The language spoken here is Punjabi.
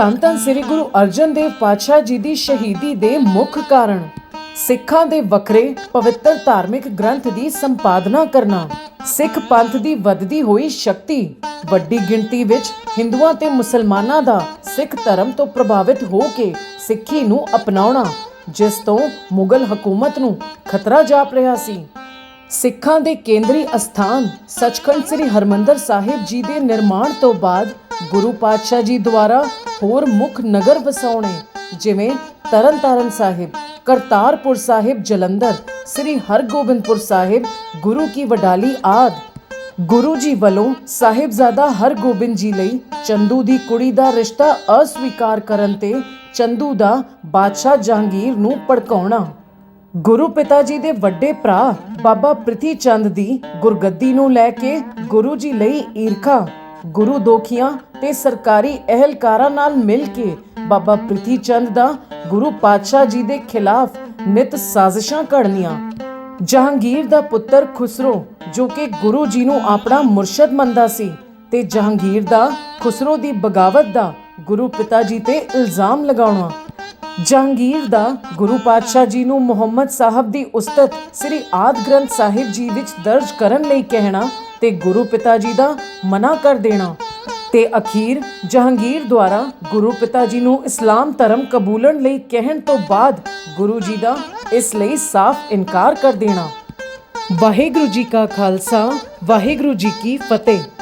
ਧੰਨ ਧੰਨ ਸ੍ਰੀ ਗੁਰੂ ਅਰਜਨ ਦੇਵ ਪਾਤਸ਼ਾਹ ਜੀ ਦੀ ਸ਼ਹੀਦੀ ਦੇ ਮੁੱਖ ਕਾਰਨ, ਸਿੱਖਾਂ ਦੇ ਵੱਖਰੇ ਪਵਿੱਤਰ ਧਾਰਮਿਕ ਗ੍ਰੰਥ ਦੀ ਸੰਪਾਦਨਾ ਕਰਨਾ। ਸਿੱਖ ਪੰਥ ਦੀ ਵੱਧਦੀ ਹੋਈ ਸ਼ਕਤੀ, ਵੱਡੀ ਗਿਣਤੀ ਵਿੱਚ ਹਿੰਦੂਆਂ ਤੇ ਮੁਸਲਮਾਨਾਂ ਦਾ ਸਿੱਖ ਧਰਮ ਤੋਂ ਪ੍ਰਭਾਵਿਤ ਹੋ ਕੇ ਸਿੱਖੀ ਨੂੰ ਅਪਣਾਉਣਾ, ਜਿਸ ਤੋਂ ਮੁਗਲ ਹਕੂਮਤ ਨੂੰ ਖਤਰਾ ਜਾਪ ਰਿਹਾ ਸੀ। ਸਿੱਖਾਂ ਦੇ ਕੇਂਦਰੀ ਅਸਥਾਨ ਸੱਚਖੰਡ ਸ੍ਰੀ ਹਰਮੰਦਰ ਸਾਹਿਬ ਜੀ ਦੇ ਨਿਰਮਾਣ ਤੋਂ ਬਾਅਦ ਗੁਰੂ ਪਾਤਸ਼ਾਹ ਜੀ ਦੁਆਰਾ ਹੋਰ ਮੁੱਖ ਨਗਰ ਵਸਾਉਣੇ, ਜਿਵੇਂ ਤਰਨਤਾਰਨ ਸਾਹਿਬ, ਕਰਤਾਰਪੁਰ ਸਾਹਿਬ, ਜਲੰਧਰ, ਸ੍ਰੀ ਹਰਗੋਬਿੰਦਪੁਰ ਸਾਹਿਬ, ਗੁਰੂ ਕੀ ਵਡਾਲੀ ਆਦ। ਗੁਰੂ ਜੀ ਵੱਲੋਂ ਸਾਹਿਬਜ਼ਾਦਾ ਹਰਗੋਬਿੰਦ ਜੀ ਲਈ ਚੰਦੂ ਦੀ ਕੁੜੀ ਦਾ ਰਿਸ਼ਤਾ ਅਸਵੀਕਾਰ ਕਰਨ ਤੇ ਚੰਦੂ ਦਾ ਬਾਦਸ਼ਾਹ ਜਹਾਂਗੀਰ ਨੂੰ ਭੜਕਾਉਣਾ। ਗੁਰੂ ਪਿਤਾ ਜੀ ਦੇ ਵੱਡੇ ਭਰਾ ਬਾਬਾ ਪ੍ਰਿਥੀ ਚੰਦ ਦੀ ਗੁਰਗੱਦੀ ਨੂੰ ਲੈ ਕੇ ਗੁਰੂ ਜੀ ਲਈ ਈਰਖਾ। ਗੁਰੂ ਦੋਖੀਆਂ ਤੇ ਸਰਕਾਰੀ ਅਹਿਲਕਾਰਾਂ ਨਾਲ ਮਿਲ ਕੇ ਬਾਬਾ ਪ੍ਰਿਥੀ ਚੰਦ ਦਾ ਗੁਰੂ ਪਾਤਸ਼ਾਹ ਜੀ ਦੇ ਖਿਲਾਫ ਨਿਤ ਸਾਜ਼ਿਸ਼ਾਂ ਘੜਨੀਆਂ। ਜਹਾਂਗੀਰ ਦਾ ਪੁੱਤਰ ਖੁਸਰੋ, ਜੋ ਕਿ ਗੁਰੂ ਜੀ ਨੂੰ ਆਪਣਾ ਮੁਰਸ਼ਦ ਮੰਨਦਾ ਸੀ ਤੇ ਜਹਾਂਗੀਰ ਦਾ, ਖੁਸਰੋ ਦੀ ਬਗਾਵਤ ਦਾ ਗੁਰੂ ਪਿਤਾ ਜੀ ਤੇ ਇਲਜ਼ਾਮ ਲਗਾਉਣਾ। ਜਹਾਂਗੀਰ ਦਾ ਗੁਰੂ ਪਾਤਸ਼ਾਹ ਜੀ ਨੂੰ ਮੁਹੰਮਦ ਸਾਹਿਬ ਦੀ ਉਸਤਤ ਸ੍ਰੀ ਆਦ ਗ੍ਰੰਥ ਸਾਹਿਬ ਜੀ ਵਿੱਚ ਦਰਜ ਕਰਨ ਲਈ ਕਹਿਣਾ ਤੇ ਗੁਰੂ ਪਿਤਾ ਜੀ ਦਾ ਮਨਾ ਕਰ ਦੇਣਾ। ਤੇ ਅਖੀਰ ਜਹਾਂਗੀਰ ਦੁਆਰਾ ਗੁਰੂ ਪਿਤਾ ਜੀ ਨੂੰ ਇਸਲਾਮ ਧਰਮ ਕਬੂਲਣ ਲਈ ਕਹਿਣ ਤੋਂ ਬਾਅਦ ਗੁਰੂ ਜੀ ਦਾ ਇਸ ਲਈ ਸਾਫ਼ ਇਨਕਾਰ ਕਰ ਦੇਣਾ। ਵਾਹਿਗੁਰੂ ਜੀ ਕਾ ਖਾਲਸਾ, ਵਾਹਿਗੁਰੂ ਜੀ ਕੀ ਫਤਿਹ।